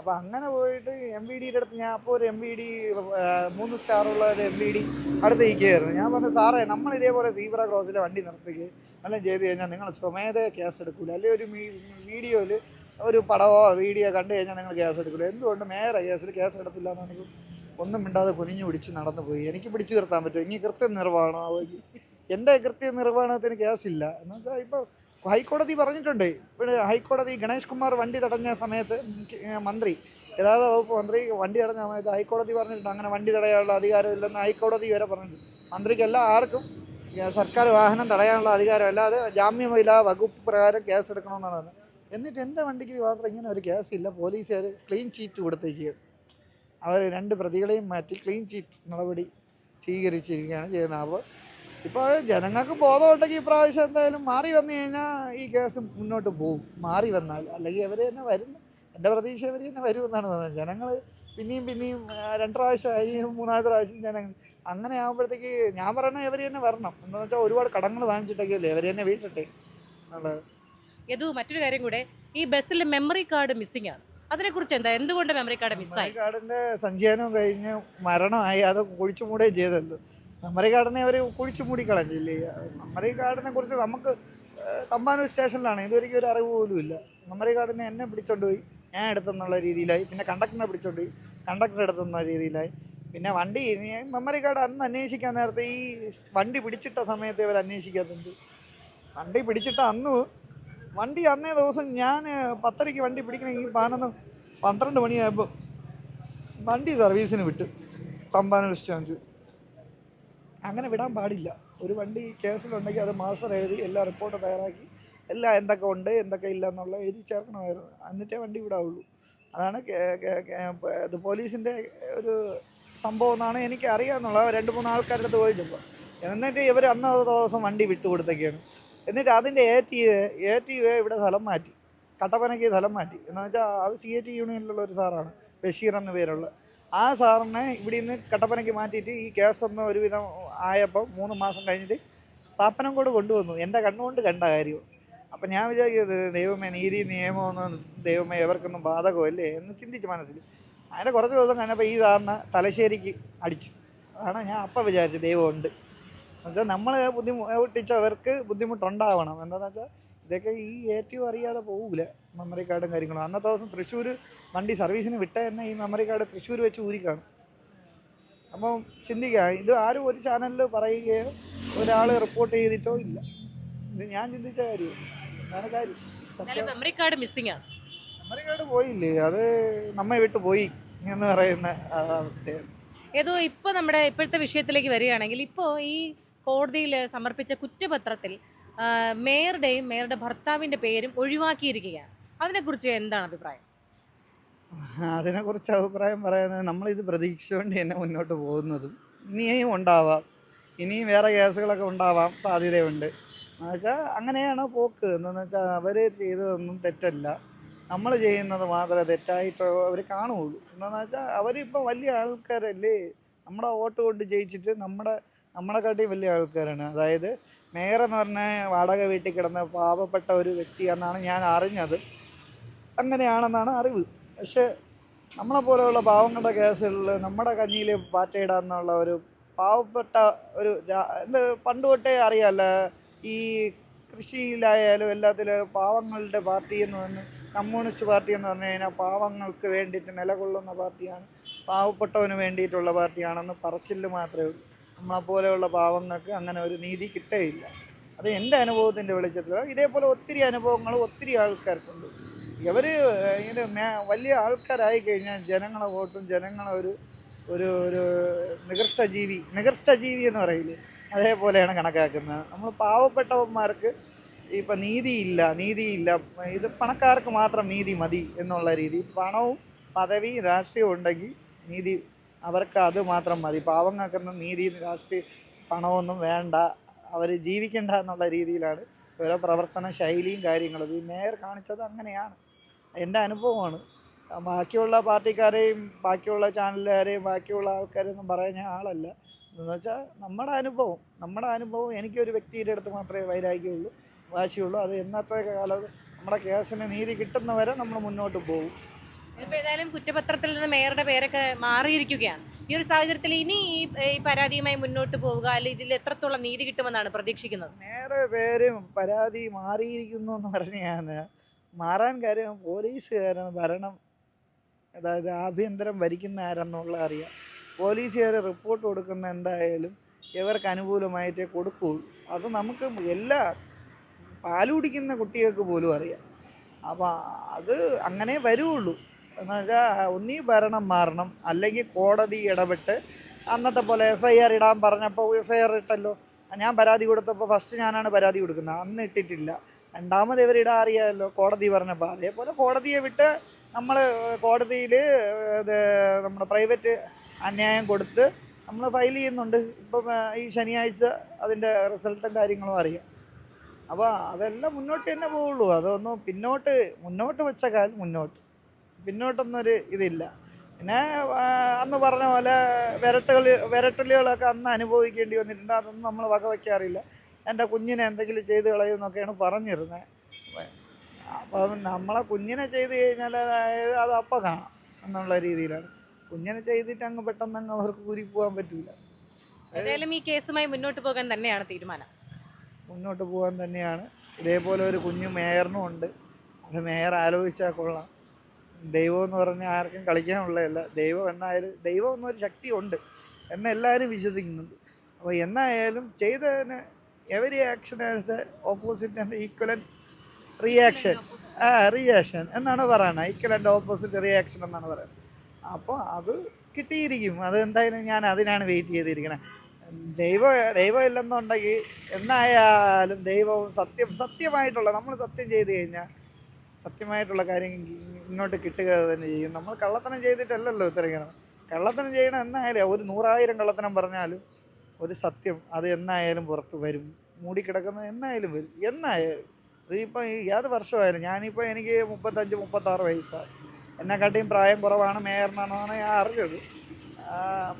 അപ്പോൾ അങ്ങനെ പോയിട്ട് എം വി ഡിയുടെ അടുത്ത് ഞാൻ അപ്പോൾ ഒരു എം വി ഡി മൂന്ന് സ്റ്റാറുള്ള ഒരു എം വി ഡി അടുത്ത് ഇരിക്കുകയായിരുന്നു ഞാൻ പറഞ്ഞു സാറേ നമ്മൾ ഇതേപോലെ തീവ്ര ക്രോസിലെ വണ്ടി നിർത്തുകയും എല്ലാം ചെയ്ത് കഴിഞ്ഞാൽ നിങ്ങൾ സ്വമേധയെ കേസ് എടുക്കൂല. അല്ലെങ്കിൽ ഒരു വീഡിയോയിൽ ഒരു പടമോ വീഡിയോ കണ്ടു കഴിഞ്ഞാൽ നിങ്ങൾ കേസ് എടുക്കില്ല എന്തുകൊണ്ട് മേയർ കേസിൽ കേസ് എടുത്തില്ല എന്നാണ് ഒന്നും മിണ്ടാതെ കുനിഞ്ഞു പിടിച്ച് നടന്നു പോയി. എനിക്ക് പിടിച്ചു നിർത്താൻ പറ്റും ഇനി കൃത്യ നിർവഹണം എന്റെ കൃത്യ നിർവഹണത്തിന് കേസില്ല എന്ന് വെച്ചാൽ ഇപ്പോൾ ഹൈക്കോടതി പറഞ്ഞിട്ടുണ്ട്. ഇവിടെ ഹൈക്കോടതി ഗണേഷ് കുമാർ വണ്ടി തടഞ്ഞ സമയത്ത് മന്ത്രി ഗതാഗത വകുപ്പ് മന്ത്രി വണ്ടി തടഞ്ഞ സമയത്ത് ഹൈക്കോടതി പറഞ്ഞിട്ടുണ്ട്. അങ്ങനെ വണ്ടി തടയാനുള്ള അധികാരമില്ലെന്ന് ഹൈക്കോടതി വരെ പറഞ്ഞിട്ടുണ്ട്. മന്ത്രിക്കല്ല ആർക്കും സർക്കാർ വാഹനം തടയാനുള്ള അധികാരം അല്ലാതെ ജാമ്യമില്ല വകുപ്പ് പ്രകാരം കേസ് എടുക്കണമെന്നാണ്. പറഞ്ഞത് എന്നിട്ട് എന്റെ വണ്ടിക്ക് മാത്രം ഇങ്ങനെ ഒരു കേസില്ല. പോലീസുകാർ ക്ലീൻ ചീറ്റ് കൊടുത്തേക്കുകയാണ് അവർ രണ്ട് പ്രതികളെയും മാറ്റി ക്ലീൻ ചീറ്റ് നടപടി സ്വീകരിച്ചിരിക്കുകയാണ് ചെയ്യുന്നത്. അപ്പോൾ ഇപ്പോൾ ജനങ്ങൾക്ക് ബോധമുണ്ടെങ്കിൽ ഇപ്രാവശ്യം എന്തായാലും മാറി വന്നു കഴിഞ്ഞാൽ ഈ കേസ് മുന്നോട്ട് പോകും മാറി വന്നാൽ അല്ലെങ്കിൽ അവർ തന്നെ വരുന്നു എന്റെ പ്രതീക്ഷ അവർ തന്നെ വരുമെന്നാണ് തോന്നുന്നത്. ജനങ്ങൾ പിന്നെയും പിന്നെയും രണ്ട് പ്രാവശ്യമായി മൂന്നാമത്തെ പ്രാവശ്യം ജനങ്ങൾ അങ്ങനെ ആകുമ്പോഴത്തേക്ക് ഞാൻ പറയണത് ഇവർ തന്നെ വരണം. എന്താണെന്ന് വെച്ചാൽ ഒരുപാട് കടങ്ങൾ വാങ്ങിച്ചിട്ടൊക്കെ അല്ലേ ഇവർ തന്നെ വീട്ടിട്ടെ. എന്നുള്ളത് യദു മറ്റൊരു കാര്യം കൂടെ. ഈ ബസ്സിൽ മെമ്മറി കാർഡ് മിസ്സിംഗ് ആണ്. അതിനെക്കുറിച്ച് എന്താ? എന്തുകൊണ്ട് മെമ്മറി കാർഡ് മിസ്സായി കാർഡിന്റെ സഞ്ചയനവും കഴിഞ്ഞ് മരണമായി. അത് ഒഴിച്ചു മൂടുകയും ചെയ്തല്ലോ. മെമ്മറി കാർഡിനെ അവർ കുഴിച്ചു മൂടിക്കളഞ്ഞില്ലേ മെമ്മറി കാർഡിനെ കുറിച്ച് നമുക്ക് തമ്പാനൂർ സ്റ്റേഷനിലാണ്. ഇതുവരെയ്ക്കും ഒരു അറിവ് പോലും ഇല്ല. മെമ്മറി കാർഡിനെ എന്നെ പിടിച്ചോണ്ട് പോയി. ഞാൻ എടുത്തെന്നുള്ള രീതിയിലായി. പിന്നെ കണ്ടക്ടറിനെ പിടിച്ചോണ്ട് പോയി. കണ്ടക്ടർ എടുത്തെന്ന രീതിയിലായി. പിന്നെ വണ്ടി മെമ്മറി കാർഡ് അന്ന് അന്വേഷിക്കാൻ നേരത്തെ ഈ വണ്ടി പിടിച്ചിട്ട സമയത്ത് ഇവർ അന്വേഷിക്കാത്തുണ്ട് വണ്ടി പിടിച്ചിട്ട അന്ന് വണ്ടി അന്നേ ദിവസം ഞാൻ പത്തരയ്ക്ക് വണ്ടി പിടിക്കണമെങ്കിൽ പതിനൊന്ന് പന്ത്രണ്ട് മണിയായപ്പോൾ വണ്ടി സർവീസിന് വിട്ടു. തമ്പാനൂർ സ്റ്റാൻഡ് അങ്ങനെ വിടാൻ പാടില്ല. ഒരു വണ്ടി കേസിലുണ്ടെങ്കിൽ അത് മാസ്റ്റർ എഴുതി എല്ലാ റിപ്പോർട്ട് തയ്യാറാക്കി എല്ലാം എന്തൊക്കെ ഉണ്ട് എന്തൊക്കെ ഇല്ല എന്നുള്ള എഴുതി ചേർക്കണമായിരുന്നു. എന്നിട്ടേ വണ്ടി വിടാവുള്ളൂ. അതാണ് ഇത് പോലീസിന്റെ ഒരു സംഭവം എന്നാണ് എനിക്ക് അറിയാമെന്നുള്ളത് രണ്ട് മൂന്ന് ആൾക്കാരുടെ അടുത്ത് ചോദിച്ചപ്പോൾ എന്നിട്ട് ഇവർ അന്ന് ദിവസം വണ്ടി വിട്ടു കൊടുത്തൊക്കെയാണ് എന്നിട്ട് അതിന്റെ എ ടി എ ടി ഇവിടെ സ്ഥലം മാറ്റി. കട്ടപ്പനയ്ക്ക് സ്ഥലം മാറ്റി. എന്ന് വെച്ചാൽ അത് സി എ ടി യൂണിയനിലുള്ള ഒരു സാറാണ് ബഷീർ എന്ന പേരുള്ള. ആ സാറിനെ ഇവിടെ നിന്ന് കട്ടപ്പനയ്ക്ക് മാറ്റിയിട്ട് ഈ കേസൊന്നും ഒരുവിധം ആയപ്പോൾ മൂന്ന് മാസം കഴിഞ്ഞിട്ട് പാപ്പനംകോട് കൊണ്ടുവന്നു. എന്റെ കണ്ണുകൊണ്ട് കണ്ട കാര്യം അപ്പം ഞാൻ വിചാരിക്കുന്നത് ദൈവമേ നീതി നിയമമൊന്നും ദൈവമേ എവർക്കൊന്നും ബാധകമല്ലേ എന്ന് ചിന്തിച്ച് മനസ്സിൽ. അങ്ങനെ കുറച്ച് ദിവസം കഴിഞ്ഞപ്പോൾ ഈ സാറിന് തലശ്ശേരിക്ക് അടിച്ചു. അതാണ് ഞാൻ അപ്പം വിചാരിച്ചു ദൈവമുണ്ട് എന്നുവെച്ചാൽ നമ്മൾ ബുദ്ധിമുട്ടിച്ചവർക്ക് ബുദ്ധിമുട്ടുണ്ടാവണം. എന്താണെന്ന് വെച്ചാൽ ഇതൊക്കെ ഈ ഏറ്റവും അറിയാതെ പോകില്ല മെമ്മറി കാർഡും കാര്യങ്ങളും. അന്നത്തെ ദിവസം തൃശ്ശൂർ വണ്ടി സർവീസിന് വിട്ട തന്നെ ഈ മെമ്മറി കാർഡ് തൃശ്ശൂർ വെച്ച് ഊരിക്കാണ്. അപ്പം ചിന്തിക്കുക ഇത് ആരും ഒരു ചാനലിൽ പറയുകയോ ഒരാൾ റിപ്പോർട്ട് ചെയ്തിട്ടോ ഇല്ല. ഇത് ഞാൻ ചിന്തിച്ച കാര്യം. അതാണ് കാര്യം. മെമ്മറി കാർഡ് മിസ്സിംഗ് ആണ്. മെമ്മറി കാർഡ് പോയില്ലേ? അത് നമ്മെ വിട്ട് പോയി എന്ന് പറയുന്ന ഏതോ ഇപ്പൊ നമ്മുടെ ഇപ്പോഴത്തെ വിഷയത്തിലേക്ക് വരികയാണെങ്കിൽ ഇപ്പോൾ ഈ കോടതിയിൽ സമർപ്പിച്ച കുറ്റപത്രത്തിൽ മേയറുടെയും മേയറുടെ ഭർത്താവിന്റെ പേരും ഒഴിവാക്കിയിരിക്കുകയാണ്. അതിനെക്കുറിച്ച് എന്താണ് അഭിപ്രായം? അതിനെക്കുറിച്ച് അഭിപ്രായം പറയുന്നത് നമ്മളിത് പ്രതീക്ഷിച്ചുകൊണ്ട് തന്നെ മുന്നോട്ട് പോകുന്നതും ഇനിയും ഉണ്ടാവാം. ഇനിയും വേറെ കേസുകളൊക്കെ ഉണ്ടാവാം സാധ്യതയുണ്ട്. എന്നുവെച്ചാൽ അങ്ങനെയാണ് പോക്ക്. എന്താണെന്ന് വെച്ചാൽ അവർ ചെയ്തതൊന്നും തെറ്റല്ല. നമ്മൾ ചെയ്യുന്നത് മാത്രമേ തെറ്റായിട്ട് അവർ കാണുകയുള്ളൂ. എന്താണെന്ന് വെച്ചാൽ അവരിപ്പോൾ വലിയ ആൾക്കാരല്ലേ? നമ്മുടെ വോട്ട് കൊണ്ട് ജയിച്ചിട്ട് നമ്മുടെ നമ്മളെക്കാട്ടി വലിയ ആൾക്കാരാണ്. അതായത് മേയർ എന്ന് വാടക വീട്ടിൽ കിടന്ന പാവപ്പെട്ട ഒരു വ്യക്തിയാണെന്നാണ് ഞാൻ അറിഞ്ഞത്. അങ്ങനെയാണെന്നാണ് അറിവ്. പക്ഷേ നമ്മളെ പോലെയുള്ള പാവങ്ങളുടെ കേസുകളിൽ നമ്മുടെ കഞ്ഞിയിൽ പാറ്റയിടാന്നുള്ള ഒരു പാവപ്പെട്ട ഒരു എന്ത് പണ്ട് തൊട്ടേ അറിയാമല്ല ഈ കൃഷിയിലായാലും എല്ലാത്തിലും പാവങ്ങളുടെ പാർട്ടി എന്ന് പറഞ്ഞ് കമ്മ്യൂണിസ്റ്റ് പാർട്ടി എന്ന് പറഞ്ഞു കഴിഞ്ഞാൽ പാവങ്ങൾക്ക് വേണ്ടിയിട്ട് നിലകൊള്ളുന്ന പാർട്ടിയാണ് പാവപ്പെട്ടവന് വേണ്ടിയിട്ടുള്ള പാർട്ടിയാണെന്ന് പറച്ചിൽ മാത്രമേ ഉള്ളൂ. നമ്മളെപ്പോലെയുള്ള പാവങ്ങൾക്ക് അങ്ങനെ ഒരു നീതി കിട്ടേയില്ല. അത് എന്റെ അനുഭവത്തിന്റെ വെളിച്ചത്തിൽ ഇതേപോലെ ഒത്തിരി അനുഭവങ്ങൾ ഒത്തിരി ആൾക്കാർക്കുണ്ട്. ഇവർ ഇങ്ങനെ വലിയ ആൾക്കാരായി കഴിഞ്ഞാൽ ജനങ്ങളെ വോട്ടും ജനങ്ങളെ ഒരു ഒരു ഒരു നികൃഷ്ട ജീവി ജീവി എന്ന് പറയില്ലേ? അതേപോലെയാണ് കണക്കാക്കുന്നത്. നമ്മൾ പാവപ്പെട്ടവന്മാർക്ക് ഇപ്പം നീതിയില്ല നീതിയില്ല. ഇത് പണക്കാർക്ക് മാത്രം നീതി മതി എന്നുള്ള രീതി. പണവും പദവിയും രാഷ്ട്രീയവും ഉണ്ടെങ്കിൽ നീതി അവർക്ക് അത് മാത്രം മതി. പാവങ്ങൾക്കൊന്നും നീതി രാഷ്ട്രീയ പണമൊന്നും വേണ്ട. അവർ ജീവിക്കണ്ട എന്നുള്ള രീതിയിലാണ് ഓരോ പ്രവർത്തന ശൈലിയും കാര്യങ്ങളും. ഈ മേയർ കാണിച്ചത് അങ്ങനെയാണ്. എന്റെ അനുഭവമാണ്. ബാക്കിയുള്ള പാർട്ടിക്കാരെയും ബാക്കിയുള്ള ചാനലുകാരെയും ബാക്കിയുള്ള ആൾക്കാരെയൊന്നും പറയാൻ ഞാൻ ആളല്ല. എന്ന് വെച്ചാൽ നമ്മുടെ അനുഭവം. നമ്മുടെ അനുഭവം എനിക്കൊരു വ്യക്തിയുടെ അടുത്ത് മാത്രമേ വൈരാഗ്യമുള്ളൂ വാശിയുള്ളൂ. അത് എന്നത്തെ കാലത്ത് നമ്മുടെ കേസിന് നീതി കിട്ടുന്നവരെ നമ്മൾ മുന്നോട്ട് പോകും. ഏതായാലും കുറ്റപത്രത്തിൽ നിന്ന് മേയറുടെ പേരൊക്കെ മാറിയിരിക്കുകയാണ്. ഈ ഒരു സാഹചര്യത്തിൽ ഇനി ഈ ഈ പരാതിയുമായി മുന്നോട്ട് പോവുക അല്ലെങ്കിൽ ഇതിൽ എത്രത്തോളം നീതി കിട്ടുമെന്നാണ് പ്രതീക്ഷിക്കുന്നത്? മേയറുടെ പേരും പരാതി മാറിയിരിക്കുന്നു എന്ന് പറഞ്ഞാൽ മാറാൻ കാര്യം പോലീസുകാരൻ ഭരണം അതായത് ആഭ്യന്തരം ഭരിക്കുന്ന ആരെന്നുള്ള അറിയാം. പോലീസുകാർ റിപ്പോർട്ട് കൊടുക്കുന്ന എന്തായാലും ഇവർക്ക് അനുകൂലമായിട്ടേ കൊടുക്കുകയുള്ളൂ. അത് നമുക്ക് എല്ലാ പാലുടിക്കുന്ന കുട്ടികൾക്ക് പോലും അറിയാം. അപ്പോൾ അത് അങ്ങനെ വരുള്ളൂ എന്ന് വെച്ചാൽ ഒന്നീ ഭരണം മാറണം അല്ലെങ്കിൽ കോടതി ഇടപെട്ട് അന്നത്തെ പോലെ എഫ് ഐ ആർ ഇടാൻ പറഞ്ഞപ്പോൾ എഫ് ഐ ആർ ഇട്ടല്ലോ. ഞാൻ പരാതി കൊടുത്തപ്പോൾ ഫസ്റ്റ് ഞാനാണ് പരാതി കൊടുക്കുന്നത്. അന്ന് ഇട്ടിട്ടില്ല. രണ്ടാമത് ഇവരിടാ അറിയാമല്ലോ കോടതി പറഞ്ഞപ്പോൾ. അതേപോലെ കോടതിയെ വിട്ട് നമ്മൾ കോടതിയിൽ ഇത് നമ്മുടെ പ്രൈവറ്റ് അന്യായം കൊടുത്ത് നമ്മൾ ഫയൽ ചെയ്യുന്നുണ്ട്. ഇപ്പം ഈ ശനിയാഴ്ച അതിന്റെ റിസൾട്ടും കാര്യങ്ങളും അറിയാം. അപ്പോൾ അതെല്ലാം മുന്നോട്ട് തന്നെ പോവുള്ളൂ. അതൊന്നും പിന്നോട്ട് മുന്നോട്ട് വെച്ച കാലം മുന്നോട്ട്. പിന്നോട്ടൊന്നൊരു ഇതില്ല. പിന്നെ അന്ന് പറഞ്ഞ പോലെ വിരട്ടുകൾ വിരട്ടലുകളൊക്കെ അന്ന് അനുഭവിക്കേണ്ടി വന്നിട്ടുണ്ട്. അതൊന്നും നമ്മൾ വക വയ്ക്കാറില്ല എന്റെ കുഞ്ഞിനെ എന്തെങ്കിലും ചെയ്ത് കളയുമെന്നൊക്കെയാണ് പറഞ്ഞിരുന്നത്. അപ്പം നമ്മളെ കുഞ്ഞിനെ ചെയ്ത് കഴിഞ്ഞാൽ അതായത് അത് അപ്പം കാണാം എന്നുള്ള രീതിയിലാണ്. കുഞ്ഞിനെ ചെയ്തിട്ട് അങ്ങ് പെട്ടെന്ന് അങ്ങ് അവർക്ക് കുരി പോകാൻ പറ്റില്ല ഏതായാലും ഈ കേസുമായി മുന്നോട്ട് പോകാൻ തന്നെയാണ് തീരുമാനം. മുന്നോട്ട് പോകാൻ തന്നെയാണ്. ഇതേപോലെ ഒരു കുഞ്ഞു മേയറിനും ഉണ്ട്. അത് മേയർ ആലോചിച്ചാൽ കൊള്ളാം. ദൈവം എന്ന് പറഞ്ഞാൽ ആർക്കും കളിക്കാനുള്ളതല്ല. ദൈവം എന്നായാലും ദൈവം എന്നൊരു ശക്തി ഉണ്ട് എന്നെല്ലാവരും വിശ്വസിക്കുന്നുണ്ട്. അപ്പോൾ എന്നായാലും ചെയ്തതിന് every action has opposite and equal reaction ആ റിയാക്ഷൻ എന്നാണ് പറയുന്നത് ഈക്വൽ ആൻഡ് ഓപ്പോസിറ്റ് റിയാക്ഷൻ എന്നാണ് പറയുന്നത് അപ്പോൾ അത് കിട്ടിയിരിക്കും. അത് എന്തായാലും ഞാൻ അതിനാണ് വെയിറ്റ് ചെയ്തിരിക്കുന്നത് ദൈവം ദൈവം ഇല്ലെന്നുണ്ടെങ്കിൽ എന്നായാലും ദൈവവും സത്യം സത്യമായിട്ടുള്ള നമ്മൾ സത്യം ചെയ്ത് കഴിഞ്ഞാൽ സത്യമായിട്ടുള്ള കാര്യം ഇങ്ങോട്ട് കിട്ടുക തന്നെ ചെയ്യും. നമ്മൾ കള്ളത്തനം ചെയ്തിട്ടല്ലല്ലോ ഉത്തരക്കണം കള്ളത്തനം ചെയ്യണം എന്നായാലും ഒരു നൂറായിരം കള്ളത്തനം പറഞ്ഞാലും ഒരു സത്യം അത് എന്നായാലും പുറത്ത് വരും. മൂടിക്കിടക്കുന്നത് എന്നായാലും വരും. എന്നായാലും ഇതിപ്പോൾ ഏത് വർഷമായാലും ഞാനിപ്പോൾ എനിക്ക് മുപ്പത്തഞ്ച് മുപ്പത്താറ് വയസ്സായി. എന്നെക്കാട്ടിയും പ്രായം കുറവാണ് മേയറിനാണെന്നാണ് ഞാൻ അറിഞ്ഞത്.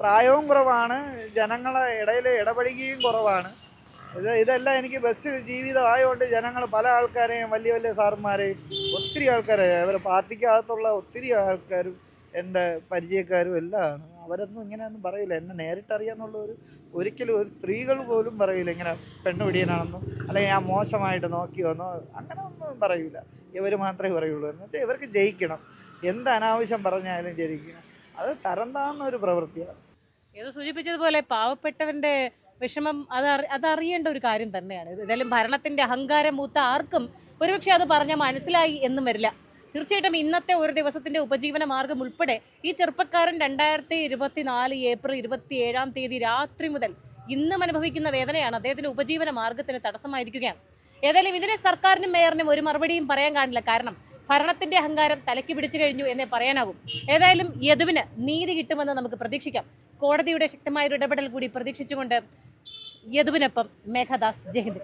പ്രായവും കുറവാണ് ജനങ്ങളെ ഇടയിൽ ഇടപഴകിയും കുറവാണ്. ഇത് ഇതെല്ലാം എനിക്ക് ബസ് ജീവിതമായതുകൊണ്ട് ജനങ്ങൾ പല ആൾക്കാരെയും വലിയ വലിയ സാറന്മാരെയും ഒത്തിരി ആൾക്കാരെ അവരെ പാർട്ടിക്കകത്തുള്ള ഒത്തിരി ആൾക്കാരും എന്റെ പരിചയക്കാരും എല്ലാമാണ്. അവരൊന്നും ഇങ്ങനെയൊന്നും പറയില്ല. എന്നെ നേരിട്ടറിയാന്നുള്ള ഒരു ഒരിക്കലും ഒരു സ്ത്രീകൾ പോലും പറയില്ല. ഇങ്ങനെ പെണ്ണ് പിടിയനാണെന്നും അല്ലെങ്കിൽ ഞാൻ മോശമായിട്ട് നോക്കിയോന്നോ അങ്ങനെ ഒന്നും പറയില്ല. ഇവർ മാത്രമേ പറയുള്ളൂ. എന്ന് വെച്ചാൽ ഇവർക്ക് ജയിക്കണം. എന്ത് അനാവശ്യം പറഞ്ഞാലും ജയിക്കണം. അത് തരം താന്ന ഒരു പ്രവൃത്തിയാണ്. ഇത് സൂചിപ്പിച്ചതുപോലെ പാവപ്പെട്ടവന്റെ വിഷമം അത് അതറിയേണ്ട ഒരു കാര്യം തന്നെയാണ്. ഏതായാലും ഭരണത്തിന്റെ അഹങ്കാരം മൂത്ത ആർക്കും ഒരുപക്ഷെ അത് പറഞ്ഞാൽ മനസ്സിലായി എന്നും വരില്ല. തീർച്ചയായിട്ടും ഇന്നത്തെ ഒരു ദിവസത്തിന്റെ ഉപജീവന മാർഗം ഉൾപ്പെടെ ഈ ചെറുപ്പക്കാരൻ രണ്ടായിരത്തി ഇരുപത്തി നാല് ഏപ്രിൽ ഇരുപത്തി ഏഴാം തീയതി രാത്രി മുതൽ ഇന്നും അനുഭവിക്കുന്ന വേദനയാണ്. അദ്ദേഹത്തിന്റെ ഉപജീവന മാർഗത്തിന് തടസ്സമായിരിക്കുകയാണ്. ഏതായാലും ഇതിനെ സർക്കാരിനും മേയറിനും ഒരു മറുപടിയും പറയാൻ കാണില്ല. കാരണം ഭരണത്തിന്റെ അഹങ്കാരം തലയ്ക്ക് പിടിച്ചു കഴിഞ്ഞു എന്നേ പറയാനാകും. ഏതായാലും യദുവിന് നീതി കിട്ടുമെന്ന് നമുക്ക് പ്രതീക്ഷിക്കാം. കോടതിയുടെ ശക്തമായ ഒരു ഇടപെടൽ കൂടി പ്രതീക്ഷിച്ചുകൊണ്ട് യദുവിനൊപ്പം മേഘദാസ് ജയഹിന്ദ്